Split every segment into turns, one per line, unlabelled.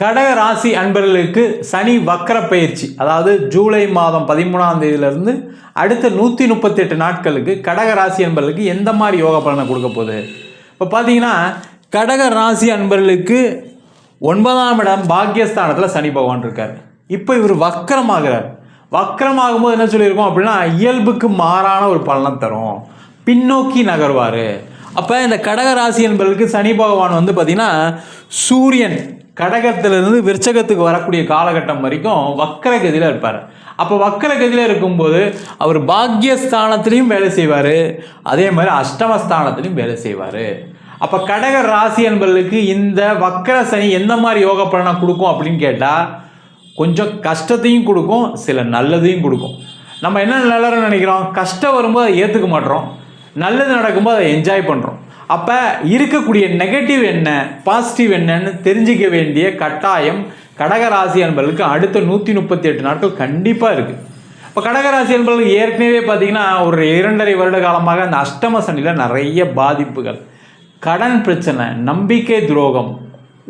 கடக ராசி அன்பர்களுக்கு சனி வக்கர பயிற்சி அதாவது ஜூலை மாதம் பதிமூணாம் தேதியிலிருந்து அடுத்த நூற்றி முப்பத்தெட்டு நாட்களுக்கு கடக ராசி அன்பர்களுக்கு எந்த மாதிரி யோக பலனை கொடுக்க போகுது? இப்போ பார்த்தீங்கன்னா கடக ராசி அன்பர்களுக்கு ஒன்பதாம் இடம் பாக்கியஸ்தானத்தில் சனி பகவான் இருக்கார். இப்போ இவர் வக்கரமாகிறார். வக்கரமாகும்போது என்ன சொல்லியிருக்கோம் அப்படின்னா இயல்புக்கு மாறான ஒரு பலனை தரும். பின்னோக்கி நகர்வார். அப்போ இந்த கடக ராசி என்பதற்கு சனி பகவான் வந்து பார்த்திங்கன்னா சூரியன் கடகத்திலிருந்து விருச்சகத்துக்கு வரக்கூடிய காலகட்டம் வரைக்கும் வக்கரகதியில் இருப்பார். அப்போ வக்கரகதியில் இருக்கும்போது அவர் பாக்யஸ்தானத்துலேயும் வேலை செய்வார். அதே மாதிரி அஷ்டமஸ்தானத்திலையும் வேலை செய்வார். அப்போ கடக ராசி என்பவர்களுக்கு இந்த வக்கர சனி எந்த மாதிரி யோக பலனை கொடுக்கும் அப்படின்னு கேட்டால் கொஞ்சம் கஷ்டத்தையும் கொடுக்கும் சில நல்லதையும் கொடுக்கும். நம்ம என்ன நல்லதுன்னு நினைக்கிறோம்? கஷ்டம் வரும்போது அதை ஏற்றுக்க மாட்டோம். நல்லது நடக்கும்போது அதை என்ஜாய் பண்ணுறோம் அப்போ இருக்கக்கூடிய நெகட்டிவ் என்ன பாசிட்டிவ் என்னன்னு தெரிஞ்சிக்க வேண்டிய கட்டாயம் கடகராசி என்பவர்களுக்கு அடுத்த நூற்றி முப்பத்தி எட்டு நாட்கள் கண்டிப்பாக இருக்குது இப்போ கடகராசி என்பவர்கள் ஏற்கனவே பார்த்தீங்கன்னா ஒரு இரண்டரை வருட காலமாக அந்த அஷ்டம சனியில் நிறைய பாதிப்புகள். கடன் பிரச்சனை நம்பிக்கை துரோகம்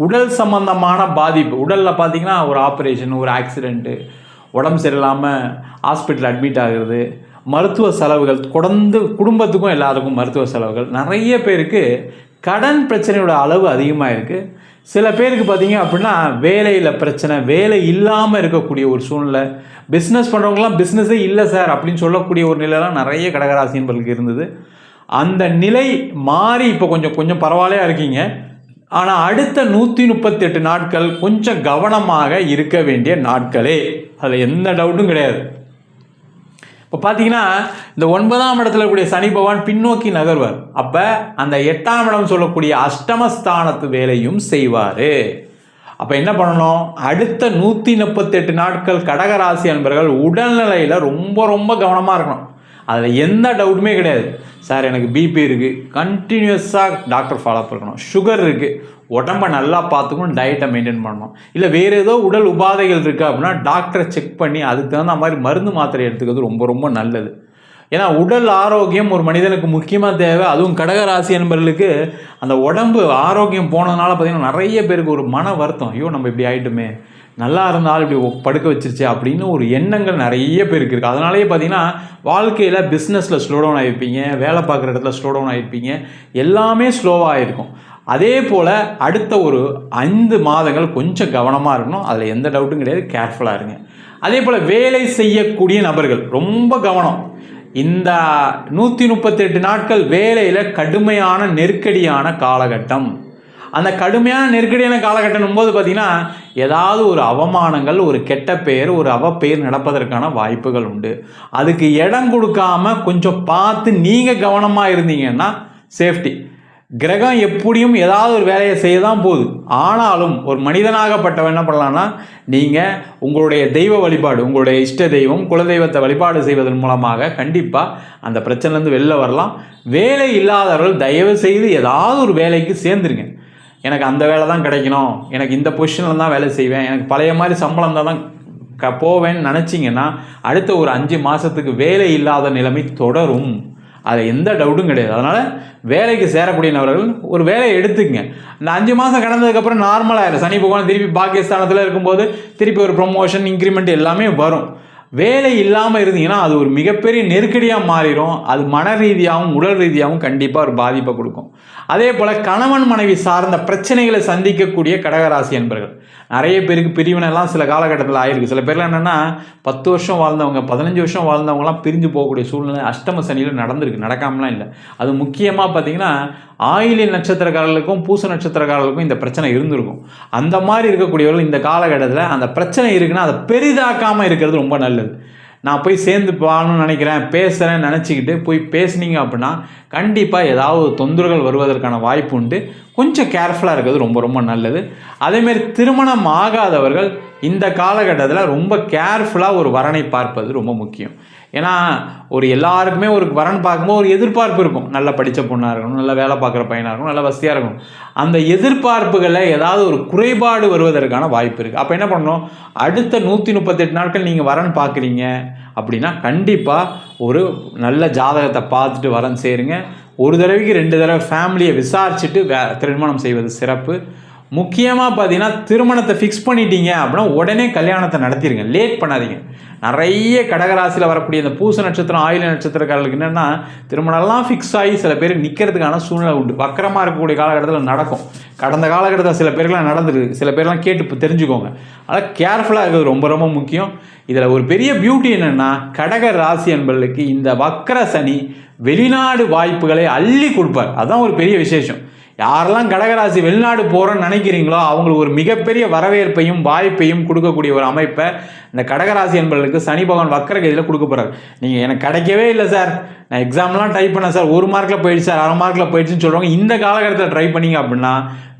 உடல் சம்பந்தமான பாதிப்பு. உடலில் பார்த்தீங்கன்னா ஒரு ஆப்ரேஷன் ஒரு ஆக்சிடெண்ட்டு உடம்பு சரியில்லாமல் ஹாஸ்பிட்டல் அட்மிட் ஆகுறது மருத்துவ செலவுகள் தொடர்ந்து குடும்பத்துக்கும் எல்லாருக்கும் மருத்துவ செலவுகள். நிறைய பேருக்கு கடன் பிரச்சனையோட அளவு அதிகமாக இருக்குது சில பேருக்கு பார்த்தீங்க அப்படின்னா வேலையில் பிரச்சனை வேலை இல்லாமல் இருக்கக்கூடிய ஒரு சூழ்நிலை. பிஸ்னஸ் பண்ணுறவங்களாம் பிஸ்னஸே இல்லை சார் அப்படின்னு சொல்லக்கூடிய ஒரு நிலைலாம் நிறைய கடகராசி என்பர்களுக்கு இருந்தது. அந்த நிலை மாறி இப்போ கொஞ்சம் கொஞ்சம் பரவாயில்லையா இருக்கீங்க. ஆனால் அடுத்த நூற்றி முப்பத்தெட்டு நாட்கள் கொஞ்சம் கவனமாக இருக்க வேண்டிய நாட்களே. அதில் எந்த டவுட்டும் கிடையாது. இப்போ பார்த்தீங்கன்னா இந்த ஒன்பதாம் இடத்துல இருக்கக்கூடிய சனி பகவான் பின்னோக்கி நகர்வார். அப்போ அந்த எட்டாம் இடம் சொல்லக்கூடிய அஷ்டமஸ்தானத்து வேலையும் செய்வார். அப்போ என்ன பண்ணணும்? அடுத்த நூற்றி முப்பத்தெட்டு நாட்கள் கடகராசி அன்பர்கள் உடல்நிலையில் ரொம்ப ரொம்ப கவனமாக இருக்கணும். அதில் எந்த டவுட்டுமே கிடையாது. சார் எனக்கு பிபி இருக்குது கண்டினியூஸாக டாக்டர் ஃபாலோ பண்ணணும் சுகர் இருக்குது உடம்ப நல்லா பார்த்துக்கணும் டயட்டை மெயின்டைன் பண்ணணும். இல்லை வேறு ஏதோ உடல் உபாதைகள் இருக்குது அப்படின்னா டாக்டரை செக் பண்ணி அதுக்கு தகுந்த மாதிரி மருந்து மாத்திரை எடுத்துக்கிறது ரொம்ப ரொம்ப நல்லது. ஏன்னா உடல் ஆரோக்கியம் ஒரு மனிதனுக்கு முக்கியமாக தேவை. அதுவும் கடகராசி என்பவர்களுக்கு அந்த உடம்பு ஆரோக்கியம் போனதுனால பார்த்திங்கன்னா நிறைய பேருக்கு ஒரு மன வருத்தம். ஐயோ நம்ம இப்படி ஆகிட்டுமே நல்லா இருந்தாலும் இப்படி படுக்க வச்சிருச்சு அப்படின்னு ஒரு எண்ணங்கள் நிறைய பேருக்கு இருக்குது அதனாலேயே பார்த்தீங்கன்னா வாழ்க்கையில் பிஸ்னஸில் ஸ்லோ டவுன் ஆகிருப்பீங்க வேலை பார்க்குற இடத்துல ஸ்லோ டவுன் ஆகிருப்பீங்க எல்லாமே ஸ்லோவாக இருக்கும் அதே போல் அடுத்த ஒரு ஐந்து மாதங்கள் கொஞ்சம் கவனமாக இருக்கணும். அதில் எந்த டவுட்டும் கிடையாது. கேர்ஃபுல்லாக இருங்க. அதே போல் வேலை செய்யக்கூடிய நபர்கள் ரொம்ப கவனம். இந்த நூற்றி முப்பத்தெட்டு நாட்கள் வேலையில் கடுமையான நெருக்கடியான காலகட்டம். அந்த கடுமையான நெருக்கடியான காலகட்டம் போது பார்த்திங்கன்னா ஏதாவது ஒரு அவமானங்கள் ஒரு கெட்ட பெயர் ஒரு அவப்பெயர் நடப்பதற்கான வாய்ப்புகள் உண்டு. அதுக்கு இடம் கொடுக்காம கொஞ்சம் பார்த்து நீங்கள் கவனமாக இருந்தீங்கன்னா சேஃப்டி கிரகம் எப்படியும் ஏதாவது ஒரு வேலையை செய்ய தான் போகுது. ஆனாலும் ஒரு மனிதனாகப்பட்டவன் என்ன பண்ணலான்னா நீங்கள் உங்களுடைய தெய்வ வழிபாடு உங்களுடைய இஷ்ட தெய்வம் குலதெய்வத்தை வழிபாடு செய்வதன் மூலமாக கண்டிப்பாக அந்த பிரச்சனைலேருந்து வெளில வரலாம். வேலை இல்லாதவர்கள் தயவு செய்து ஏதாவது ஒரு வேலைக்கு சேர்ந்துருங்க. எனக்கு அந்த வேலை தான் கிடைக்கணும். எனக்கு இந்த பொசிஷனில் தான் வேலை செய்வேன். எனக்கு பழைய மாதிரி சம்பளம் தான் தான் க போவேன்னு நினச்சிங்கன்னா அடுத்த ஒரு அஞ்சு மாதத்துக்கு வேலை இல்லாத நிலைமை தொடரும். அது எந்த டவுட்டும் கிடையாது. அதனால் வேலைக்கு சேரக்கூடிய நபர்கள் ஒரு வேலையை எடுத்துக்கங்க. இந்த அஞ்சு மாதம் கடந்ததுக்கப்புறம் நார்மலாகிடும் சனி பகவான் திருப்பி பாக்கியஸ்தானத்தில் இருக்கும்போது திருப்பி ஒரு ப்ரொமோஷன் இன்க்ரிமெண்ட் எல்லாமே வரும். வேலை இல்லாமல் இருந்தீங்கன்னா அது ஒரு மிகப்பெரிய நெருக்கடியாக மாறிடும். அது மன ரீதியாகவும் உடல் ரீதியாகவும் கண்டிப்பாக ஒரு பாதிப்பை கொடுக்கும். அதே போல் கணவன் மனைவி சார்ந்த பிரச்சனைகளை சந்திக்கக்கூடிய கடகராசி என்பர்கள் நிறைய பேருக்கு பிரிவினைலாம் சில காலகட்டத்தில் ஆயிருக்கு. சில பேர்லாம் என்னென்னா பத்து வருஷம் வாழ்ந்தவங்க பதினஞ்சு வருஷம் வாழ்ந்தவங்கலாம் பிரிஞ்சு போகக்கூடிய சூழ்நிலை அஷ்டம சனியில் நடந்திருக்கு. நடக்காமலாம் இல்லை. அது முக்கியமாக பார்த்தீங்கன்னா ஆயிலி நட்சத்திரக்காரர்களுக்கும் பூச நட்சத்திரக்காரர்களுக்கும் இந்த பிரச்சனை இருந்திருக்கும். அந்த மாதிரி இருக்கக்கூடியவர்கள் இந்த காலகட்டத்தில் அந்த பிரச்சனை இருக்குன்னா அதை பெரிதாக்காமல் இருக்கிறது ரொம்ப நல்லது. நான் போய் சேர்ந்து போகணும்னு நினைக்கிறேன் பேசுகிறேன் நினச்சிக்கிட்டு போய் பேசுனீங்க அப்படின்னா கண்டிப்பாக ஏதாவது ஒரு தொந்தரவுகள் வருவதற்கான வாய்ப்பு உண்டு. கொஞ்சம் கேர்ஃபுல்லாக இருக்கிறது ரொம்ப ரொம்ப நல்லது. அதேமாரி திருமணம் ஆகாதவர்கள் இந்த காலகட்டத்தில் ரொம்ப கேர்ஃபுல்லாக ஒரு வரனை பார்ப்பது ரொம்ப முக்கியம். ஏன்னா ஒரு எல்லாருக்குமே ஒரு வரன் பார்க்கும்போது ஒரு எதிர்பார்ப்பு இருக்கும். நல்லா படித்த பொண்ணாக இருக்கணும் நல்லா வேலை பார்க்குற பையனாக இருக்கணும் நல்லா வசதியாக இருக்கணும். அந்த எதிர்பார்ப்புகளில் ஏதாவது ஒரு குறைபாடு வருவதற்கான வாய்ப்பு இருக்குது அப்போ என்ன பண்ணணும்? அடுத்த நூற்றி முப்பத்தெட்டு நாட்கள் நீங்கள் வரன் பார்க்குறீங்க அப்படின்னா கண்டிப்பாக ஒரு நல்ல ஜாதகத்தை பார்த்துட்டு வரன் சேருங்க. ஒரு தடவைக்கு ரெண்டு தடவை ஃபேமிலியை விசாரிச்சுட்டு வே திருமணம் செய்வது சிறப்பு. முக்கியமாக பார்த்தீங்கன்னா திருமணத்தை ஃபிக்ஸ் பண்ணிட்டீங்க அப்படின்னா உடனே கல்யாணத்தை நடத்திடுங்க லேட் பண்ணாதீங்க. நிறைய கடகராசியில் வரக்கூடிய இந்த பூச நட்சத்திரம் ஆயுள நட்சத்திரக்காரர்களுக்கு என்னென்னா திருமணம்லாம் ஃபிக்ஸ் ஆகி சில பேர் நிற்கிறதுக்கான சூழ்நிலை உண்டு. வக்கரமாக இருக்கக்கூடிய காலகட்டத்தில் நடக்கும். கடந்த காலகட்டத்தில் சில பேர்லாம் நடந்துருக்கு சில பேர்லாம் கேட்டு இப்போ தெரிஞ்சுக்கோங்க. அதனால் கேர்ஃபுல்லாக இருக்கிறது ரொம்ப ரொம்ப முக்கியம். இதில் ஒரு பெரிய பியூட்டி என்னென்னா கடக ராசி என்பவர்களுக்கு இந்த வக்கர சனி வெளிநாடு வாய்ப்புகளை அள்ளி கொடுப்பார். அதுதான் ஒரு பெரிய விசேஷம். யாரெல்லாம் கடகராசி வெளிநாடு போகிறோன்னு நினைக்கிறீங்களோ அவங்களுக்கு ஒரு மிகப்பெரிய வரவேற்பையும் வாய்ப்பையும் கொடுக்கக்கூடிய ஒரு அமைப்பை இந்த கடகராசி என்பவர்களுக்கு சனி பகவான் வக்கரகதியில் கொடுக்க போகிறார் நீங்கள் எனக்கு கிடைக்கவே இல்லை சார். நான் எக்ஸாம்லாம் டைப் பண்ணேன் சார். ஒரு மார்க்கில் போயிடுச்சு சார். அரை மார்க்கில் போயிடுச்சுன்னு சொல்கிறவங்க இந்த காலகட்டத்தில் ட்ரை பண்ணிங்க அப்படின்னா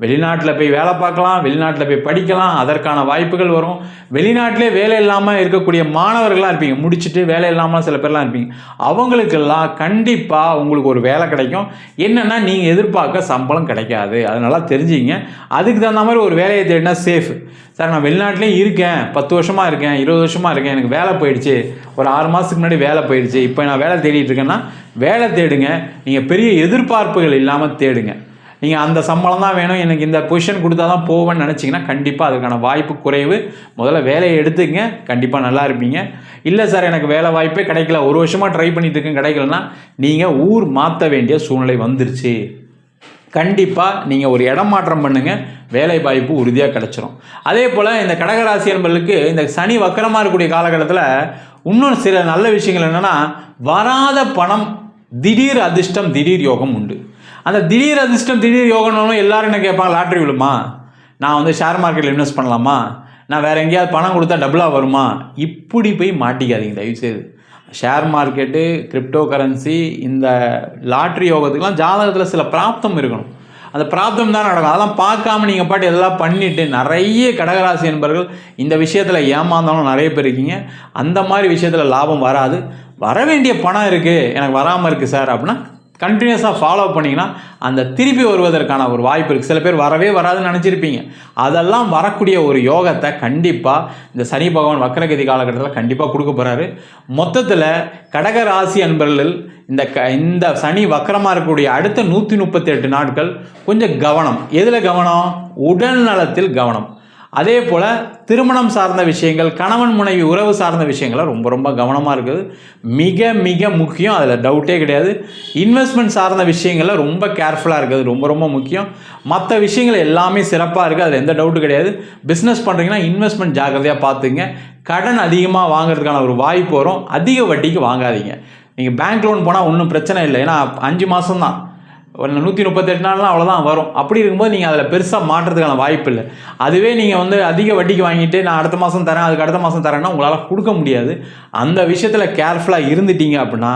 வெளிநாட்டில் போய் வேலை பார்க்கலாம் வெளிநாட்டில் போய் படிக்கலாம் அதற்கான வாய்ப்புகள் வரும். வெளிநாட்டிலே வேலை இல்லாமல் இருக்கக்கூடிய மாணவர்களாக இருப்பீங்க. முடிச்சுட்டு வேலை இல்லாமல் சில பேர்லாம் இருப்பீங்க. அவங்களுக்கெல்லாம் கண்டிப்பாக உங்களுக்கு ஒரு வேலை கிடைக்கும். என்னென்னா நீங்கள் எதிர்பார்க்க சம்பளம் கிடைக்காது. அதனால தெரிஞ்சுங்க அதுக்கு தகுந்த மாதிரி ஒரு வேலையை தேடினா சேஃப் சார் நான் வெளிநாட்டிலே இருக்கேன். பத்து வருஷமாக இருக்கேன். இருபது வருஷமாக இருக்கேன். எனக்கு வேலை போயிடுச்சு. ஒரு ஆறு மாதத்துக்கு முன்னாடி வேலை போயிடுச்சு. இப்போ நான் வேலை தேடிட்டு இருக்கேன்னா வேலை தேடுங்க. நீங்கள் பெரிய எதிர்பார்ப்புகள் இல்லாமல் தேடுங்க. நீங்கள் அந்த சம்பளம் தான் வேணும். எனக்கு இந்த பொசிஷன் கொடுத்தா தான் போவேன்னு நினச்சிங்கன்னா கண்டிப்பாக அதுக்கான வாய்ப்பு குறைவு. முதல்ல வேலையை எடுத்துங்க கண்டிப்பாக நல்லா இருப்பீங்க. இல்லை சார் எனக்கு வேலை வாய்ப்பே கிடைக்கல. ஒரு வருஷமாக ட்ரை பண்ணிட்டு இருக்கேன். கிடைக்கலன்னா நீங்கள் ஊர் மாற்ற வேண்டிய சூழ்நிலை வந்துருச்சு. கண்டிப்பாக நீங்கள் ஒரு இடம் மாற்றம் பண்ணுங்கள் வேலை வாய்ப்பு உறுதியாக கிடச்சிரும். அதே போல் இந்த கடகராசி என்பர்களுக்கு இந்த சனி வக்கரமாக இருக்கக்கூடிய காலகட்டத்தில் இன்னும் சில நல்ல விஷயங்கள் என்னென்னா வராத பணம் திடீர் அதிர்ஷ்டம் திடீர் யோகம் உண்டு. அந்த திடீர் அதிர்ஷ்டம் திடீர் யோகம்னாலும் எல்லாரும் என்ன கேட்பாங்க லாட்ரி விழுமா? நான் வந்து ஷேர் மார்க்கெட்டில் இன்வெஸ்ட் பண்ணலாமா? நான் வேறு எங்கேயாவது பணம் கொடுத்தா டபுளாக வருமா? இப்படி போய் மாட்டிக்காதீங்க தயவுசெய்து. ஷேர் மார்க்கெட்டு கிரிப்டோ கரன்சி இந்த லாட்ரி யோகத்துக்கெலாம் ஜாதகத்தில் சில பிராப்தம் இருக்கணும். அந்த பிராப்தம் தான் நடக்கும். அதெல்லாம் பார்க்காம நீங்கள் பாட்டு எல்லாம் பண்ணிவிட்டு நிறைய கடகராசி என்பவர்கள் இந்த விஷயத்தில் ஏமாந்தாலும் நிறைய பேர் இருக்கீங்க. அந்த மாதிரி விஷயத்தில் லாபம் வராது. வர வேண்டிய பணம் இருக்குது எனக்கு வராமல் இருக்குது சார் அப்படின்னா கண்டினியூஸாக ஃபாலோ பண்ணிங்கன்னா அந்த திருப்பி வருவதற்கான ஒரு வாய்ப்பு இருக்குது சில பேர் வரவே வராதுன்னு நினச்சிருப்பீங்க. அதெல்லாம் வரக்கூடிய ஒரு யோகத்தை கண்டிப்பாக இந்த சனி பகவான் வக்கரகதி காலகட்டத்தில் கண்டிப்பாக கொடுக்க போகிறாரு மொத்தத்தில் கடக ராசி அன்பர்கள் இந்த க இந்த சனி வக்கரமாக இருக்கக்கூடிய அடுத்த நூற்றி முப்பத்தி எட்டு நாட்கள் கொஞ்சம் கவனம். எதில் கவனம்? உடல் நலத்தில் கவனம். அதே போல் திருமணம் சார்ந்த விஷயங்கள் கணவன் முனைவி உறவு சார்ந்த விஷயங்களை ரொம்ப ரொம்ப கவனமாக இருக்குது. மிக மிக முக்கியம் அதில் டவுட்டே கிடையாது. இன்வெஸ்ட்மெண்ட் சார்ந்த விஷயங்களில் ரொம்ப கேர்ஃபுல்லாக இருக்குது ரொம்ப ரொம்ப முக்கியம். மற்ற விஷயங்கள் எல்லாமே சிறப்பாக இருக்குது அதில் எந்த டவுட்டும் கிடையாது. பிஸ்னஸ் பண்ணுறீங்கன்னா இன்வெஸ்ட்மெண்ட் ஜாக்கிரதையாக பார்த்துங்க கடன் அதிகமாக வாங்குறதுக்கான ஒரு வாய்ப்பு வரும். அதிக வட்டிக்கு வாங்காதீங்க. நீங்கள் பேங்க் லோன் போனால் ஒன்றும் பிரச்சனை இல்லை. ஏன்னா அஞ்சு மாதம் தான் நூற்றி முப்பத்தெட்டு நாள்லாம் அவ்வளோதான் வரும். அப்படி இருக்கும்போது நீங்கள் அதில் பெருசாக மாற்றுறதுக்கான வாய்ப்பு இல்லை அதுவே நீங்கள் வந்து அதிக வட்டிக்கு வாங்கிட்டு நான் அடுத்த மாதம் தரேன் அதுக்கு அடுத்த மாதம் தரேன்னா உங்களால் கொடுக்க முடியாது. அந்த விஷயத்தில் கேர்ஃபுல்லாக இருந்துட்டீங்க அப்படின்னா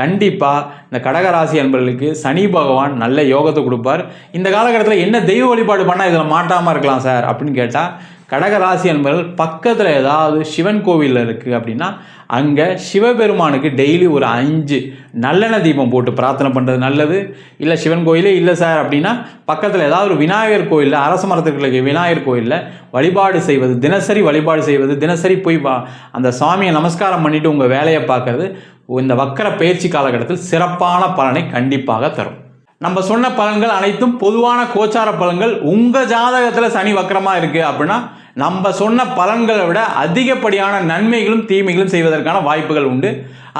கண்டிப்பாக இந்த கடகராசி அன்பர்களுக்கு சனி பகவான் நல்ல யோகத்தை கொடுப்பார். இந்த காலகட்டத்தில் என்ன தெய்வ வழிபாடு பண்ணால் இதில் மாட்டாமல் இருக்கலாம் சார் அப்படின்னு கேட்டால் கடகராசி என்பவர்கள் பக்கத்தில் ஏதாவது சிவன் கோவில் இருக்குது அப்படின்னா அங்கே சிவபெருமானுக்கு டெய்லி ஒரு அஞ்சு நல்லெண்ணெய் தீபம் போட்டு பிரார்த்தனை பண்ணுறது நல்லது. இல்லை சிவன் கோயிலே இல்லை சார் அப்படின்னா பக்கத்தில் ஏதாவது ஒரு விநாயகர் கோயிலில் அரச மரத்துக்கு விநாயகர் கோயிலில் வழிபாடு செய்வது தினசரி வழிபாடு செய்வது தினசரி போய் அந்த சாமியை நமஸ்காரம் பண்ணிவிட்டு உங்கள் வேலையை பார்க்கறது இந்த வக்கர பயிற்சி காலகட்டத்தில் சிறப்பான பலனை கண்டிப்பாக தரும். நம்ம சொன்ன பலன்கள் அனைத்தும் பொதுவான கோச்சார பலன்கள். உங்கள் ஜாதகத்தில் சனி வக்கரமாக இருக்குது அப்படின்னா நம்ம சொன்ன பலன்களை விட அதிகப்படியான நன்மைகளும் தீமைகளும் செய்வதற்கான வாய்ப்புகள் உண்டு.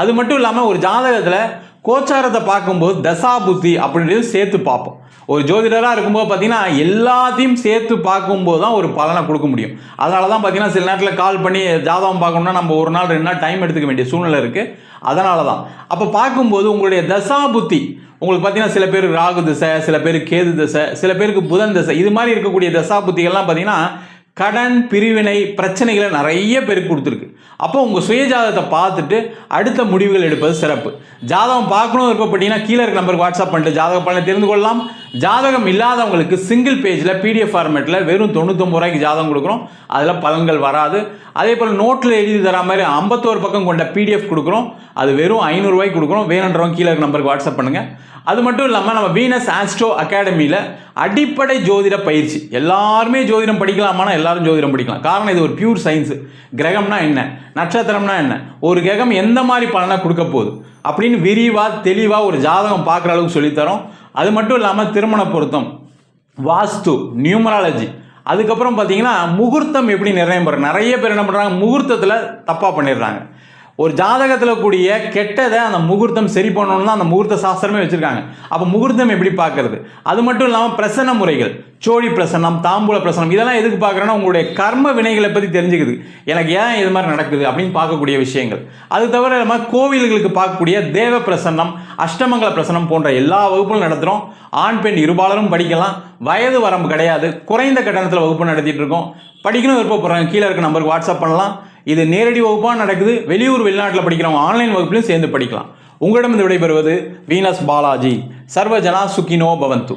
அது மட்டும் இல்லாமல் ஒரு ஜாதகத்தில் கோச்சாரத்தை பார்க்கும்போது தசா புத்தி அப்படின்றது சேர்த்து பார்ப்போம். ஒரு ஜோதிடராக இருக்கும்போது பார்த்தீங்கன்னா எல்லாத்தையும் சேர்த்து பார்க்கும்போது தான் ஒரு பலனை கொடுக்க முடியும். அதனால தான் பார்த்தீங்கன்னா சில நேரத்தில் கால் பண்ணி ஜாதகம் பார்க்கணும்னா நம்ம ஒரு நாள் ரெண்டு நாள் டைம் எடுத்துக்க வேண்டிய சூழ்நிலை இருக்குது அதனால தான் அப்போ பார்க்கும்போது உங்களுடைய தசா புத்தி உங்களுக்கு பார்த்தீங்கன்னா சில பேர் ராகு திசை சில பேர் கேது திசை சில பேருக்கு புதன் திசை இது மாதிரி இருக்கக்கூடிய தசா புத்திகள்லாம் பார்த்தீங்கன்னா கடன் பிரிவினை பிரச்சனைகளை நிறைய பேருக்கு கொடுத்துருக்கு. அப்போ உங்கள் சுயஜாதகத்தை பார்த்துட்டு அடுத்த முடிவுகள் எடுப்பது சிறப்பு. ஜாதகம் பார்க்கணும் பார்த்தீங்கன்னா கீழே இருக்க நம்பருக்கு வாட்ஸ்அப் பண்ணிட்டு ஜாதக பலனை தெரிந்து கொள்ளலாம். ஜாதகம் இல்லாதவங்களுக்கு சிங்கிள் பேஜில் பிடிஎஃப் ஃபார்மேட்டில் வெறும் தொண்ணூத்தொம்பது ரூபாய்க்கு ஜாதகம் கொடுக்குறோம். அதில் பலன்கள் வராது. அதே போல் நோட்டில் எழுதி தர மாதிரி ஐம்பத்தோரு பக்கம் கொண்ட பிடிஎஃப் கொடுக்குறோம். அது வெறும் ஐநூறுரூவாய்க்கு கொடுக்குறோம். வேணுன்றவங்க கீழே இருக்க நம்பருக்கு வாட்ஸ்அப் பண்ணுங்கள் அது மட்டும் இல்லாமல் நம்ம வீனஸ் ஆஸ்ட்ரோ அகாடமியில் அடிப்படை ஜோதிட பயிற்சி. எல்லாருமே ஜோதிடம் படிக்கலாமானா எல்லாரும் ஜோதிடம் படிக்கலாம். காரணம் இது ஒரு பியூர் சயின்ஸு கிரகம்னா என்ன? நட்சத்திரம்னா என்ன? ஒரு கிரகம் எந்த மாதிரி பலனை கொடுக்க போகுது? அப்படின்னு விரிவாக தெளிவாக ஒரு ஜாதகம் பார்க்குற அளவுக்கு சொல்லித்தரோம். அது மட்டும் இல்லாமல் திருமண பொருத்தம் வாஸ்து நியூமராலஜி. அதுக்கப்புறம் பார்த்தீங்கன்னா முகூர்த்தம் எப்படி நிர்ணயம் பண்ணுறது நிறைய பேர் என்ன பண்ணுறாங்க முகூர்த்தத்தில் தப்பாக பண்ணிடுறாங்க. ஒரு ஜாதகத்தில் கூடிய கெட்டதை அந்த முகூர்த்தம் சரி பண்ணணும்னு தான் அந்த முகூர்த்த சாஸ்திரமே வச்சுருக்காங்க. அப்போ முகூர்த்தம் எப்படி பார்க்கறது அது மட்டும் இல்லாமல் பிரசன்ன முறைகள். சோழி பிரசன்னம் தாம்பூல பிரசனம் இதெல்லாம் எதுக்கு பார்க்குறேன்னா உங்களுடைய கர்ம வினைகளை பற்றி தெரிஞ்சுக்குது. எனக்கு ஏன் இது மாதிரி நடக்குது அப்படின்னு பார்க்கக்கூடிய விஷயங்கள். அது தவிர நம்ம கோவில்களுக்கு பார்க்கக்கூடிய தேவ பிரசன்னம் அஷ்டமங்கல பிரசன்னம் போன்ற எல்லா வகுப்புகளும் நடத்துகிறோம் ஆண் பெண் இருபாலரும் படிக்கலாம். வயது வரம்பு கிடையாது. குறைந்த கட்டணத்தில் வகுப்பு நடத்திட்டு இருக்கோம். படிக்கணும் விருப்பப்படுறாங்க கீழே இருக்க நம்பருக்கு வாட்ஸ்அப் பண்ணலாம். இது நேரடி வகுப்பாக நடக்குது. வெளியூர் வெளிநாட்டில் படிக்கிறவங்க ஆன்லைன் வகுப்புலையும் சேர்ந்து படிக்கலாம். உங்களிடம் விடைபெறுவது வீனஸ் பாலாஜி. சர்வஜனா சுகினோ பவந்து.